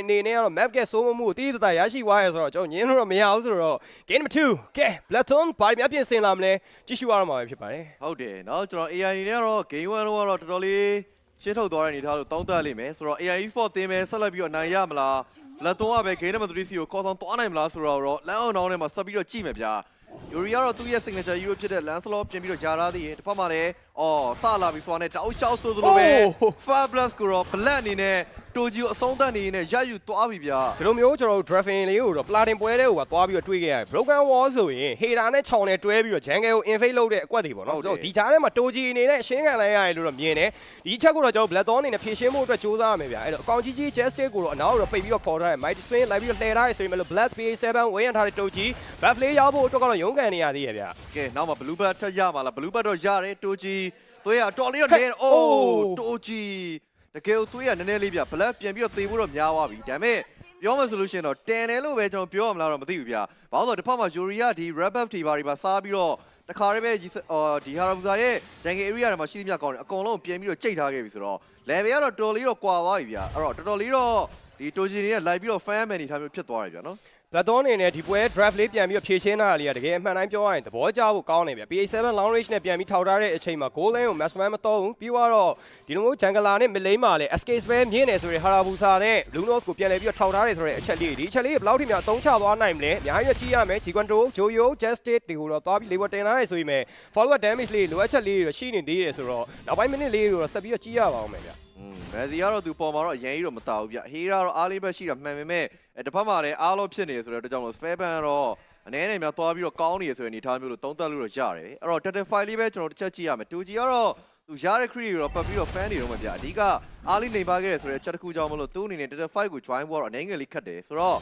အနေနဲ့ကတော့ map ကစိုးမမှုကိုတည်တည်တရရှိသွားရဲဆိုတော့ကျွန်တော်ညင်းလို့တော့မရဘူးဆိုတော့ game 2ကဲ Blackthorn ဘာတွေများပြင်ဆင်လာမလဲကြည့်ရှုရအောင်ပါပဲဖြစ်ပါတယ် ဟုတ်တယ်เนาะကျွန်တော် AI အနေနဲ့ကတော့ game 1တော့တော်တော်လေးရှင်းထုတ်သွားတဲ့အနေထားလို့တောင်းတလိမ့်မယ်ဆိုတော့ AI Esport တင်းမယ်ဆက်လက်ပြီးတော့နိုင်ရမလားလက်တော့ကပဲ game number 3စီကိုခေါ်ဆောင်သွားနိုင်မလားဆိုတော့လမ်းအောင်အောင်ထဲမှာဆက်ပြီးတော့ကြည့်မယ်ဗျာယူရီကတော့သူ့ရဲ့ signature hero ဖြစ်တဲ့ Lancelot ပြင်ပြီးတော့ဂျာထားသေးရင်တစ်ဖက်မှာလည်းအော်စလာပြီးဆိုတာနဲ့တောက်ချောက်ဆိုသလိုပဲ Fabulous ကိုတော့ black အနေနဲ့ တိုဂျီကိုအဆုံးသတ်နေရင်ရယူသွားပြီဗျာဒီလိုမျိုးကျွန်တော်တို့ drafting လေးကိုတော့ platin ပွဲတဲ့ဟိုကသွားပြီးတော့တွေးခဲ့ရတယ် broken wall ဆိုရင် hater နဲ့ချောင်းနဲ့တွဲပြီးတော့ jungle ကို invade လုပ်တဲ့အကွက်တွေပေါ့နော်ကျွန်တော်ဒီကြားထဲမှာ toji အနေနဲ့ရှင်းခံလိုက်ရတယ်လို့တော့မြင်တယ်ဒီချက်ကိုတော့ကျွန်တော် black thorn အနေနဲ့ဖြည့်ရှင်းဖို့အတွက်စူးစမ်းရမယ်ဗျာအဲ့တော့အကောင်ကြီးကြီး justice ကိုတော့အနောက်ကိုတော့ပိတ်ပြီးတော့ခေါ်ထားတယ် might swing လိုက်ပြီးတော့လှည့်ထားတယ်ဆိုရင်လည်း black pa7 ဝေးရန်ထားတဲ့ toji buff လေးရောက်ဖို့အတွက်ကတော့ရုန်းကန်နေရသေးရဲ့ဗျာကဲနောက်မှာ blue bird ထပ်ရမှာလား blue bird တော့ရတယ်တိုဂျီသွေးရတော်လေးတော့နေအိုးတိုဂျီ တကယ်ကိုသွေးရနည်းနည်းလေးဗျ black ပြန်ပြီးတော့သေဖို့တော့များသွားပြီဒါပေမဲ့ပြောမှဆိုလို့ရှိရင်တော့တန်တယ်လို့ပဲကျွန်တော်ပြောရမလားတော့မသိဘူးဗျဘာလို့လဲဆိုတော့တစ်ဖက်မှာ Yuri ကဒီ red buff တွေပါတွေပါစားပြီးတော့တခါတည်းပဲဒီအော်ဒီ Harabusa ရဲ့ jungle area တွေမှာရှိသမျှကောင်းတယ်အကုန်လုံးပြန်ပြီးတော့ချိန်ထားခဲ့ပြီဆိုတော့ level ကတော့တော်လေးတော့ကွာသွားပြီဗျအဲ့တော့တော်တော်လေးတော့ဒီ Toji တွေကလိုက်ပြီးတော့ fan man နေထားမျိုးဖြစ်သွားတယ်ဗျနော် black thorn အနေနဲ့ဒီပွဲ draft လေးပြန်ပြီးတော့ဖြည့်ရှင်းတာလေးကတကယ်အမှန်တိုင်းပြောရရင်သဘောကျဖို့ကောင်းတယ်ဗျ pa7 long range နဲ့ပြန်ပြီးထောက်ထားတဲ့အချိန်မှာ goal line ကို maximum မတော့ဘူးပြီးတော့ဒီလိုမျိုး jungler နဲ့ mid lane မှာလည်း escape spell မြင့်နေဆိုရင် harabusa နဲ့ blue nose ကိုပြန်လဲပြီးတော့ထောက်ထားတယ်ဆိုတဲ့အချက်လေးဒီအချက်လေးဘယ်လောက်ထိများအသုံးချသွားနိုင်မလဲအများကြီးကြည့်ရမယ် G-Quanto Joyo Justice ဒီကိုတော့သွားပြီး label တင်လာရဆိုရင် follow damage လေးလိုအပ်ချက်လေးတွေရှိနေသေးတယ်ဆိုတော့နောက်ပိုင်း minute လေးတွေတော့ဆက်ပြီးတော့ကြည့်ရပါအောင်မယ်ဗျอืม မက်ဆီကတော့သူပေါ်မှာတော့အရင်ကြီးတော့မတာဘူးဗျဟေးကတော့အားလေးပဲရှိတာမှန်ပေမဲ့အဲတစ်ဖက်မှာလည်းအားလို့ဖြစ်နေဆိုတော့အတွက်ကြောင့်လို့ spare ban ကတော့အနေနဲ့များသွားပြီးတော့ကောင်းနေရဆိုရင်အနေထားမျိုးလို့သုံးသပ်လို့တော့ရတယ်အဲ့တော့ data file လေးပဲကျွန်တော်တစ်ချက်ကြည့်ရမယ် 2G ကတော့သူရတဲ့ create ကိုတော့ပတ်ပြီးတော့ fan နေတော့မှဗျအဓိကအားလေးနေပါခဲ့တယ်ဆိုတော့ချက်တစ်ခုကြောင့်မလို့သူ့အနေနဲ့ data file ကို join ဖို့တော့အနေငယ်လေးခတ်တယ်ဆိုတော့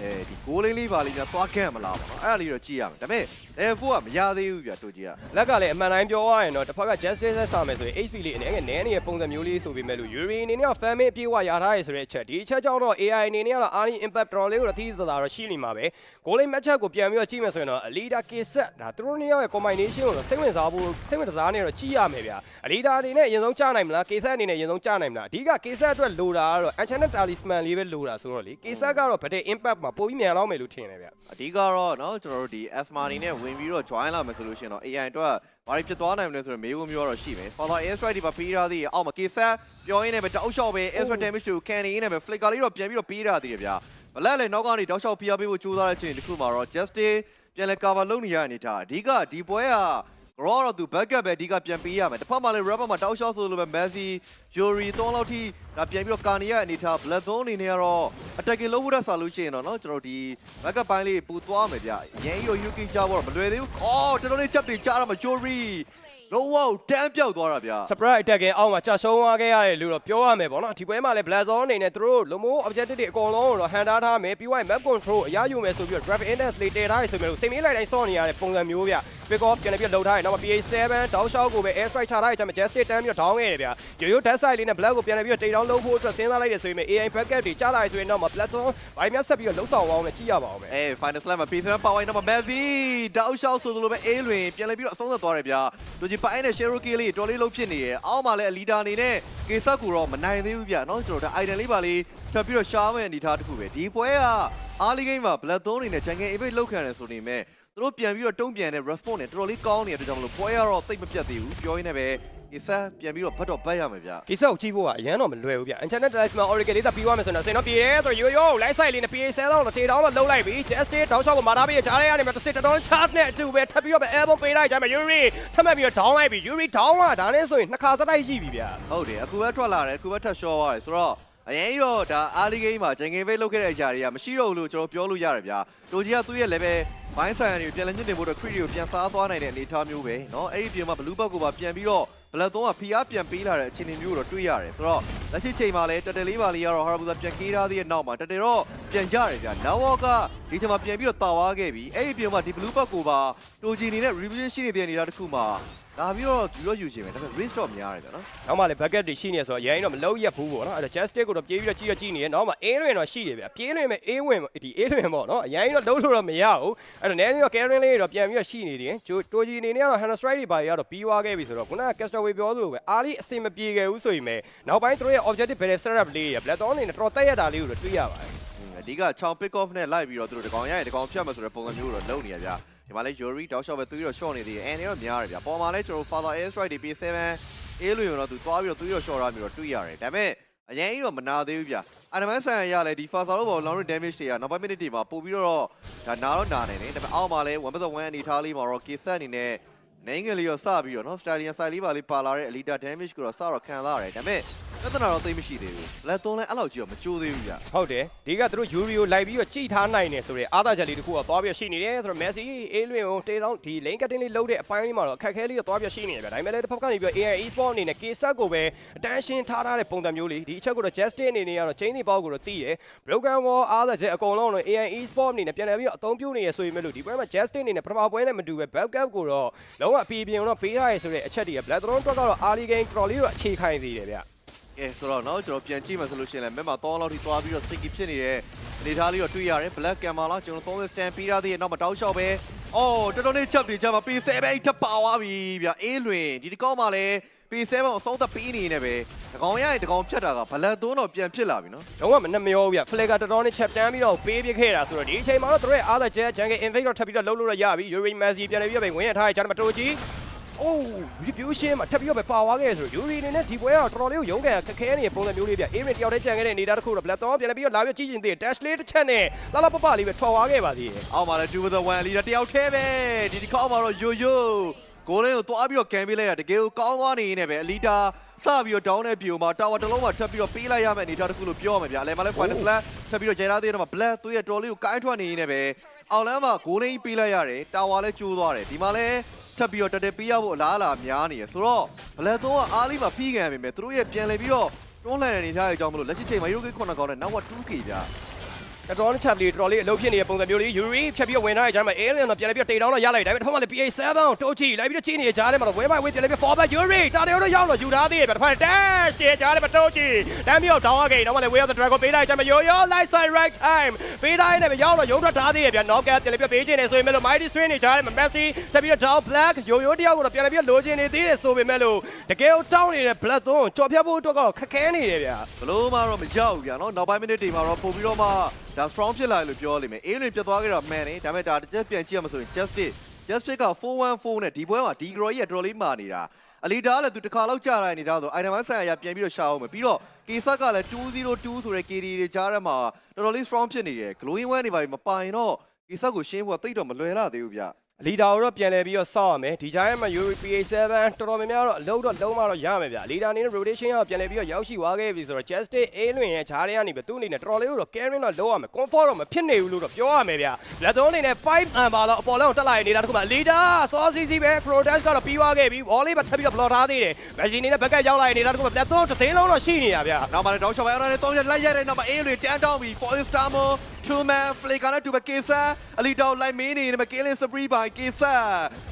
အဲဒီ goal လေးလေးပါလေးများသွားခဲ့မလားပေါ့နော်အဲ့ဒါလေးတော့ကြည့်ရမယ်ဒါပေမဲ့ level 4ကမရသေးဘူးဗျ 2G ကလက်ကလည်းအမှန်တိုင်းပြောရရင်တော့တစ်ဖက်က justice ဆက်ဆောင်မယ်ဆိုရင် HP လေးအနေနဲ့နည်းနေတဲ့ပုံစံမျိုးလေးဆိုပေမဲ့လို့ Yuri အနေနဲ့က fan အပြေးဝရထားရဆိုတဲ့အချက်ဒီအချက်ကြောင့်တော့ AI အနေနဲ့ကတော့ Army Impact တော်လေးကိုတော့တီးသတာတော့ရှိနေမှာပဲ goal line match ကိုပြန်ပြီးတော့ကြည့်မယ်ဆိုရင်တော့ Alida K-set ဒါသူတို့နှစ်ယောက်ရဲ့ combination ကိုတော့စိတ်ဝင်စားဖို့စိတ်ဝင်စားနေတော့ကြည့်ရမယ်ဗျာ Alida အနေနဲ့အရင်ဆုံးကြားနိုင်မလား K-set အနေနဲ့အရင်ဆုံးကြားနိုင်မလားအဓိက K-set အတွက်လိုတာကတော့ Enchanted Talisman လေးပဲလိုတာဆိုတော့လေ K-set ကတော့ဗတဲ့ impact မှပိုပြီးမြန်လောက်မယ်လို့ထင်တယ်ဗျာ အဓိကတော့เนาะကျွန်တော်တို့ဒီ asma အနေနဲ့ဝင်ပြီးတော့ join လာမယ်ဆိုလို့ရှိရင်တော့ AI အတွက်ဘာတွေဖြစ်သွားနိုင်မလဲဆိုတော့မေးခွန်းမျိုးတော့ရှိမယ် Father air strike ဒီမှာပေးထားသေးတယ်အောက်မှာ K7 ပြောရင်းနဲ့ပဲတောက်လျှောက်ပဲ air strike damage ကို can နေနဲ့ပဲ flicker လေးတော့ပြန်ပြီးတော့ပေးထားသေးတယ်ဗျာဘလက်လည်းနောက်ကနေတောက်လျှောက်ဖိအားပေးဖို့ကြိုးစားတဲ့အချိန်တစ်ခုမှာတော့ justice ပြန်လဲ cover လုပ်နေရတဲ့အနေထားအဓိကဒီပွဲက Raw တော့သူ backup ပဲအဓိကပြန်ပေးရမယ်တစ်ဖက်မှာလည်း rapper မှာတောက်လျှောက်ဆိုလိုပဲ Messi Yuri သုံးလောက်ထိဒါပြန်ပြီးတော့ကာနီယာအနေထား Blood Zone အနေနဲ့ကတော့ attacking လုပ်ဖို့တက်ဆာလို့ရှိရင်တော့เนาะကျွန်တော်ဒီ backup ပိုင်းလေးပူသွားမယ်ဗျရန်ကြီးကို Yuki ချဖို့တော့မလွယ်သေးဘူးအော်တော်တော်လေးချက်တွေချတာမှာ Yuri လုံးဝတန်းပြောက်သွားတာဗျ surprise attack ကအောက်မှာကြာရှုံးသွားခဲ့ရတယ်လို့တော့ပြောရမယ်ပေါ့နော်ဒီပွဲမှာလည်း black zone အနေနဲ့သူတို့လုံမိုး objective တွေအကုန်လုံးကိုတော့ဟန်တားထားမယ်ပြီးွားရင် map control အရယူမယ်ဆိုပြီးတော့ draft index လေးတည်ထားရဆိုမျိုးစိတ်မေးလိုက်တိုင်းစောင့်နေရတဲ့ပုံစံမျိုးဗျ pick off ပြန်ပြီးလှုပ်ထားရနောက်မှာ PA7 တောက်လျှောက်ကိုပဲ air strike ချထားရချင်မှာ justice တန်းပြီးတော့ down ခဲ့တယ်ဗျရိုးရိုး dead side လေးနဲ့ black ကိုပြန်ပြီးတော့ take down လုပ်ဖို့အတွက်စဉ်းစားလိုက်တယ်ဆိုရင် AI backup တွေကြားလာရဆိုရင်တော့ black zone ဘာမှဆက်ပြီးတော့လှုပ်ဆောင်အောင်လည်းကြည့်ရပါအောင်မယ် အဲ final slam မှာ P7 power နောက်မှာ Messi တောက်လျှောက်ဆိုလိုပဲအေးလွင်ပြန်လဲပြီးတော့အဆုံးသတ်သွားတယ်ဗျလူကြီးပိုင်းနဲ့ Cherokee လေးတော်လေးလုံးဖြစ်နေရအောက်မှာလည်း leader အနေနဲ့ ကေဆက်ကူတော့မနိုင်သေးဘူးဗျเนาะကျွန်တော်ဒါ item လေးပါလေးထပ်ပြီးတော့ရှားမဲ့အနေထားတစ်ခုပဲဒီပွဲကအားလီဂိမ်းမှာ Blood Zone အနေနဲ့ Jungle Evade လောက်ခံတယ်ဆိုနေမဲ့ သူတို့ပြန်ပြီးတော့တုံ့ပြန်တဲ့ response နဲ့တော်တော်လေးကောင်းနေတဲ့အတွက်ကြောင့်မလို့ပွဲကတော့သိပ်မပြတ်သေးဘူးပြောရင်းနဲ့ပဲကေဆက်ပြန်ပြီးတော့ဘတ်တော့ပတ်ရမယ်ဗျကိစ္စကိုကြည့်ဖို့ကအရန်တော့မလွယ်ဘူးဗျ Enchanted Talisman Oracle လေးတက်ပြီးသွားမယ်ဆိုတော့စိန်တော့ပြေရဲဆိုရိုးရိုး light side လေးနဲ့ PA ဆဲတော့တေတောင်းတော့လှုပ်လိုက်ပြီ Justice တောင်းချောက်ကိုမာထားပြီးကြားလိုက်ရနေမှာတစ်စစ်တောင်း charge နဲ့အတူပဲထပ်ပြီးတော့ပဲ elbow ပေးလိုက်ကြမယ် Yuri ထပ်မှတ်ပြီးတော့ down လိုက်ပြီ Yuri down လာဒါနဲ့ဆိုရင်နှစ်ခါစတိုက်ရှိပြီဗျဟုတ်တယ်အခုပဲထွက်လာတယ်အခုပဲထပ်ရှော့သွားတယ်ဆိုတော့ အရင်ကြီးတော့ဒါအားလီဂိမ်းမှာဂျန်ဂိမ်းဘေးလုတ်ခဲ့တဲ့အရာတွေကမရှိတော့ဘူးလို့ကျွန်တော်ပြောလို့ရတယ်ဗျာတိုဂျီကသူ့ရဲ့ level ဘိုင်းဆိုင်တွေကိုပြန်လည်ညှစ်တင်ဖို့အတွက် crit တွေကိုပြန်စားသွားနိုင်တဲ့အနေအထားမျိုးပဲเนาะအဲ့ဒီပြင်မှာ blue bug ကိုပါပြန်ပြီးတော့ black 3ကဖိအားပြန်ပေးလာတဲ့အခြေအနေမျိုးတော့တွေ့ရတယ်ဆိုတော့လက်ရှိချိန်မှာလည်းတက်တယ်လေးပါလေးကတော့ Harabusa ပြန်ကေးထားသေးတဲ့နောက်မှာတက်တယ်တော့ ပြန်ကြရတယ်ဗျာနာဝေါကဒီချိန်မှာပြန်ပြီးတော့တာဝါခဲ့ပြီအဲ့ဒီပြင်မှာဒီ blue bug ကိုပါတိုဂျီအနေနဲ့ revision ရှိနေတဲ့အနေအထားတစ်ခုမှာဒါပြီးတော့ယူတော့ယူချင်မယ်ဒါပေမဲ့ risk တော့များရတယ်ဗျာနော်နောက်မှလည်း bucket တွေရှိနေဆိုတော့ရိုင်းတော့မလုံးရက်ဘူးပေါ့နော်အဲ့ဒါ justice ကိုတော့ပြေးပြီးတော့ကြည့်ရကြည့်နေရနောက်မှအေးလွင်တော့ရှိတယ်ဗျပြေးလွင်မဲ့အေးဝင်ဒီအေးလွင်ပေါ့နော်ရိုင်းတော့လုံးလို့တော့မရဘူးအဲ့တော့နည်းနည်းတော့ Karen လေးတော့ပြန်ပြီးတော့ရှိနေတယ်ဂျိုတိုဂျီအနေနဲ့ကတော့ Hannah Strike တွေပါရတော့ပြီးွားခဲ့ပြီဆိုတော့ခုနက Castaway ပြောသလိုပဲအားလေးအစင်မပြေခဲ့ဘူးဆိုရင်ပဲနောက်ပိုင်းသူတို့ရဲ့ objective ဘယ် setup လေးရ Black Dawn အနေနဲ့တော်တက်ရတာလေးကိုတော့တွေ့ရပါတယ် အဓိကချောင်း pick off နဲ့လိုက်ပြီးတော့သူတို့တကောင်ရရင်တကောင်ဖြတ်မယ်ဆိုတဲ့ပုံစံမျိုးတော့လုပ်နေရဗျာဒီမှာလဲ Yuri တောက်လျှောက်ပဲသူပြီးတော့ short နေသေးတယ်အန်နေတော့များတယ်ဗျာပေါ်မှာလဲကျွန်တော် Father Air Strike တွေ P7 အေးလို့ရတော့သူသွားပြီးတော့သူပြီးတော့ short ရမျိုးတော့တွေ့ရတယ်ဒါပေမဲ့အရင်ကြီးတော့မနာသေးဘူးဗျာအာဒမန်ဆန်ရလဲဒီ Father လို့ပေါ် long range damage တွေကနောက်ပိုင်း minute တွေမှာပို့ပြီးတော့ဒါနာတော့နာနေတယ်ဒါပေမဲ့အောက်မှာလဲ1.1အနေထားလေးမှာတော့ K set အနေနဲ့နိုင်ငံလေးရောစပြီးတော့နော် Stallion side လေးပါလေးပါလာတဲ့ Elite damage ကိုတော့စတော့ခံစားရတယ်ဒါပေမဲ့ ပြဿနာတော့သိမရှိသေးဘူးလက်သွန်းလဲအဲ့လောက်ကြီးတော့မကြိုးသေးဘူးဗျာဟုတ်တယ်ဒီကသူတို့ Yuri ကိုလိုက်ပြီးတော့ကြိထားနိုင်တယ်ဆိုတော့အားသာချက်လေးတစ်ခုတော့သွားပြီးရှိနေတယ်ဆိုတော့ Messi အေးလွင်ကိုတေးတောင်းဒီ lane cutting လေးလုပ်တဲ့အပိုင်းလေးမှာတော့အခက်အခဲလေးတော့သွားပြီးရှိနေတယ်ဗျဒါပေမဲ့လည်းတစ်ဖက်ကနေပြီး AI Esport အနေနဲ့ K-Set ကိုပဲ attention ထားထားတဲ့ပုံစံမျိုးလေးဒီအချက်ကိုတော့ Justin အနေနဲ့ကတော့ chain တွေပေါက်ကိုတော့တီးတယ် Broken Wall အားသာချက်အကုန်လုံးတော့ AI Esport အနေနဲ့ပြန်လည်ပြီးတော့အသုံးပြုနေရဆိုရင်မဲ့လို့ဒီပွဲမှာ Justin အနေနဲ့ပထမပွဲနဲ့မတူပဲ backup ကိုတော့လုံးဝအပီပြင်တော့ပေးထားရဆိုတဲ့အချက်တွေက Black Throne အတွက်ကတော့ early game တော်လေးတော့အခြေခံနေသေးတယ်ဗျ ကဲဆိုတော့เนาะကျွန်တော်ပြန်ကြည့်မှဆိုလို့ရှိရင်လည်းမဲမှာ3လောက်ထိသွားပြီးတော့ sticky ဖြစ်နေတဲ့အနေထားလေးတော့တွေ့ရတယ် black camera လားကျွန်တော်30 stand ပြီးရသေးရဲ့နောက်မှာတောက်လျှောက်ပဲအော်တော်တော်လေးချက်တွေချက်မှာ P7 ထပ်ပါသွားပြီဗျအေးလွင်ဒီတစ်ကောက်မှလည်း P7 ကိုအဆုံးသက်ပြီးနေနေပဲတကောင်ရရင်တကောင်ဖြတ်တာကဘလက်သွန်းတော့ပြန်ဖြစ်လာပြီเนาะ လုံးဝမနှမျောဘူးဗျဖလက်ကာတော်တော်နဲ့ချက်တန်းပြီးတော့ပေးပြခဲ့တာဆိုတော့ဒီအချိန်မှာတော့သူတို့ရဲ့အားသာချက် Jungle Invade တော့ထပ်ပြီးတော့လှုပ်လို့ရရပြီ Yuri Messi ပြန်နေပြီးတော့ပဲဝင်ရထားတဲ့ဂျာမတိုကြီး အိုး retribution မှာထပ်ပြီးတော့ပဲပါသွားခဲ့ဆိုတော့ Yuri အနေနဲ့ဒီပွဲကတော်တော်လေးကိုရုန်းကန်ခက်ခဲနေတဲ့ပုံစံမျိုးလေးဗျ Aaron တယောက်တည်းကြံခဲ့တဲ့အနေအထားတစ်ခုတော့ Black Thorn ပြန်ပြီးတော့လာပြီးကြည့်ချင်သေးတယ် Dash လေးတစ်ချက်နဲ့လာလာပပလေးပဲထွက်သွားခဲ့ပါသေးတယ်အောက်မှာလည်း2 with the 1 leader တယောက်တည်းပဲဒီတစ်ခေါက်မှာတော့ယိုယိုကိုလင်းကိုသွားပြီးတော့ကန်ပေးလိုက်တာတကယ်ကိုကောင်းသွားနေနေပဲအလီတာစပြီးတော့ down တဲ့ပြိုမှာတာဝါတစ်လုံးမှာထပ်ပြီးတော့ပေးလိုက်ရမယ့်အနေအထားတစ်ခုလို့ပြောရမှာဗျာအလဲမှာလည်း final flat ထပ်ပြီးတော့ဂျေရာသေးတော့မှာ black သူ့ရဲ့တော်လေးကိုကိုင်းထွက်နေနေပဲအောက်လမ်းမှာဂိုးလင်းပေးလိုက်ရတယ်တာဝါလည်းကျိုးသွားတယ်ဒီမှာလည်း ထပ်ပြီးတော့တက်တက်ပေးရဖို့အလားအလာများနေရဆိုတော့ black သုံးကအားလေးမှာပြီးခံရပေမဲ့သူတို့ရဲ့ပြန်လဲပြီးတော့တွန်းလှန်တဲ့အနေအထားအကြောင်းမလို့လက်ရှိချိန်မှာ Euro Gate 9ကောင်းနဲ့နောက်က 2K ဗျာတော်တော်ချပ်လေးတော်တော်လေးအလုပ်ဖြစ်နေတဲ့ပုံစံမျိုးလေး Yuri ဖြတ်ပြီးတော့ဝင်ထားတဲ့ဂျာမ Aaron တော့ပြန်ပြီးတော့တိတ်တောင်းတော့ရလိုက်တယ်ဒါပေမဲ့ထပ်မှလည်း PA7 တိုးချီလိုက်ပြီးတော့ချင်းနေတဲ့ဂျားထဲမှာတော့ဝဲပိုင်ဝဲပြန်ပြီး forward Yuri တာတယ်တော့ရောက်တော့ယူထားသေးတယ်ဗျတစ်ဖက် dash ကျေဂျားထဲမှာတိုးချီတမ်းပြီးတော့ down ခဲ့တော့မှလည်း way of the dragon ပေးလိုက်ဂျာမ yo yo light side right time ပေးတိုင်းနဲ့ပဲရောက်တော့ရုံးထွက်ထားသေးတယ်ဗျ knock out ပြန်ပြီးတော့ပေးချင်တယ်ဆိုရင်မဲ့လို့ mighty swing နေဂျားထဲမှာ Messi ထပ်ပြီးတော့ down black yo yo တယောက်ကိုတော့ပြန်ပြီးတော့လိုချင်နေသေးတယ်ဆိုပေမဲ့လို့တကယ်ကိုတောင်းနေတဲ့ black သွန်းကြော်ဖြတ်ဖို့အတွက်ကတော့ခက်ခဲနေတယ်ဗျဘလို့မှတော့မရောက်ဘူးဗျာနော်နောက်ပိုင်းမိနစ်တွေမှာတော့ပို့ပြီးတော့မှဒါ strong ဖြစ်လာတယ်လို့ပြောလိမ့်မယ်အေးလွင်ပြတ်သွားခဲ့တော့မှန်တယ်ဒါပေမဲ့ဒါတစ်ချက်ပြန်ကြည့်ရမှာဆိုရင် justice justice က414နဲ့ဒီပွဲမှာဒီ grow ကြီးကတော်တော်လေးမာနေတာအလီဒါကလည်းသူတစ်ခါလောက်ကြာလာနေတာဆို item ဆိုင်ရာပြန်ပြီးတော့ရှာအောင်မယ်ပြီးတော့ K ဆက်ကလည်း202ဆိုတဲ့ KD တွေကြားထဲမှာတော်တော်လေး strong ဖြစ်နေတယ် glowing one တွေပါမပိုင်တော့ K ဆက်ကိုရှင်းဖို့ကတိတ်တော့မလွယ်လာသေးဘူးဗျာ လီဒါကိုတော့ပြန်လဲပြီးတော့စောက်ရမယ်ဒီကြားထဲမှာ Euro PA7 တော်တော်များများတော့အလုံးတော့လုံးမတော့ရမယ်ဗျလီဒါအနေနဲ့ rotation ကပြန်လဲပြီးတော့ရောက်ရှိသွားခဲ့ပြီဆိုတော့ Justice A လွင်ရဲ့ဂျားထဲကနေပဲသူ့အနေနဲ့တော်တော်လေးတော့ carrying တော့လုံးရမယ် comfort တော့မဖြစ်နေဘူးလို့တော့ပြောရမယ်ဗျလက်သုံးအနေနဲ့5 amber တော့အပေါ်လောက်တက်လာနေတာတခုမှလီဒါစောစီစီပဲ protest ကတော့ပြီးသွားခဲ့ပြီ volley ပဲထပ်ပြီးတော့ block ထားသေးတယ် machine အနေနဲ့ backup ရောက်လာနေတာတခုမှလက်သုံးတစ်သိန်းလုံးတော့ရှိနေတာဗျနောက်မှလည်းတောင်းချောင်းပိုင်းအောင်လည်းတောင်းရလိုက်ရတဲ့နောက်မှာအေးလွင်တန်းတောင်းပြီး for stammer two man flicker နဲ့တူပဲ Kesa အလီတောင်းလိုက်မင်းနေတယ်မှာ Killing spree by Kesa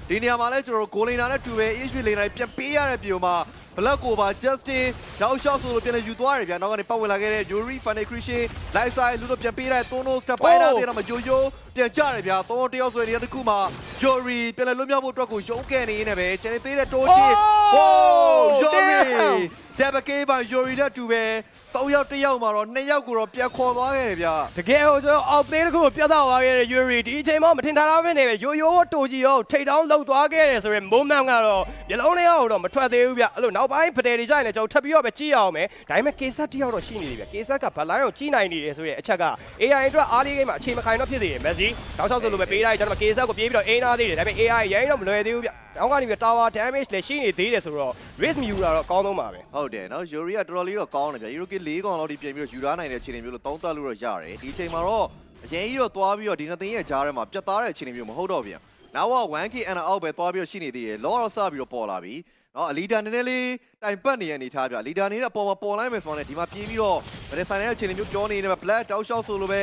ဒီနေရာမှာလည်းကျွန်တော်တို့ goal liner နဲ့တူပဲ issue liner ပြန်ပေးရတဲ့ပြုံမှာ black ကိုပါ justin တောက်လျှောက်ဆိုလို့ပြန်လဲယူသွားတယ်ဗျာနောက်ကနေပတ်ဝင်လာခဲ့တဲ့ Yuri Fan Christian light side လူတို့ပြန်ပေးတဲ့ Tono step ပိုင်းတာတဲ့တော့မယိုယို ပြန်ကြတယ်ဗျာသုံးတယောက်ဆိုတဲ့နေရာတစ်ခုမှာ Yuri ပြန်လဲလွတ်မြောက်ဖို့အတွက်ကိုရုံးကန်နေနေပဲကျန်နေသေးတဲ့တိုးချီ Oh, Yuri damn! ဒက်ဘကေးပါ Yuri နဲ့တူပဲ၃ယောက်တစ်ယောက်မှာတော့၂ယောက်ကိုတော့ပြန်ခေါ်သွားခဲ့တယ်ဗျာတကယ်ကိုကျွန်တော်အောက်သေးတစ်ခုကိုပြတ်သွားခဲ့တဲ့ Yuri ဒီအချိန်မှမထင်ထားတာပဲနေပဲရိုးရိုးတိုကြီးရောထိတ်တောင်းလှုပ်သွားခဲ့တယ်ဆိုရင် moment ကတော့မျက်လုံးလေးအောက်တော့မထွက်သေးဘူးဗျအဲ့လိုနောက်ပိုင်းပတယ်တွေကြရင်လည်းကျွန်တော်ထပ်ပြီးတော့ပဲကြည့်ရအောင်မယ်ဒါပေမဲ့ K-Set တစ်ယောက်တော့ရှိနေတယ်ဗျ K-Set ကဘလိုင်းကိုကြီးနိုင်နေတယ်ဆိုတဲ့အချက်က AI အတွက် early game မှာအခြေမခိုင်တော့ဖြစ်သေးတယ် Messi တောက်ချောက်ဆိုလိုပဲပေးလိုက်ကျွန်တော် K-Set ကိုပြေးပြီးတော့အိန်းသားသေးတယ်ဒါပေမဲ့ AI ရိုင်းတော့မလွယ်သေးဘူးဗျနောက်ကနေပြီး tower damage လည်းရှိနေသေးတယ်ဆိုတော့ risk မယူတာတော့အကောင်းဆုံးပါပဲဟုတ်တယ်နော် Yuri ကတော်တော်လေးတော့ကောင်းတယ်ဗျာ Yuri ၄កောင်လောက်ဒီပြန်ပြီးတော့ယူထားနိုင်တဲ့အခြေအနေမျိုးလို့သုံးသပ်လို့တော့ရတယ်ဒီအချိန်မှာတော့အရင်ကြီးတော့သွားပြီးတော့ဒီနှစ်သိန်းရဲ့ကြားထဲမှာပြတ်သားတဲ့အခြေအနေမျိုးမဟုတ်တော့ပြန်နောက်တော့ 1k and out ပဲသွားပြီးတော့ရှိနေသေးတယ်လောတော့စပြီးတော့ပေါ်လာပြီနော်အလီဒါနည်းနည်းလေးတိုင်ပတ်နေရအနေထားပြလီဒါနေတဲ့အပေါ်မှာပေါ်လိုက်မယ်ဆိုတော့လည်းဒီမှာပြေးပြီးတော့ဗတဲ့ဆိုင်ရဲ့အခြေအနေမျိုးပြောနေတယ် black တောက်လျှောက်ဆိုလိုပဲ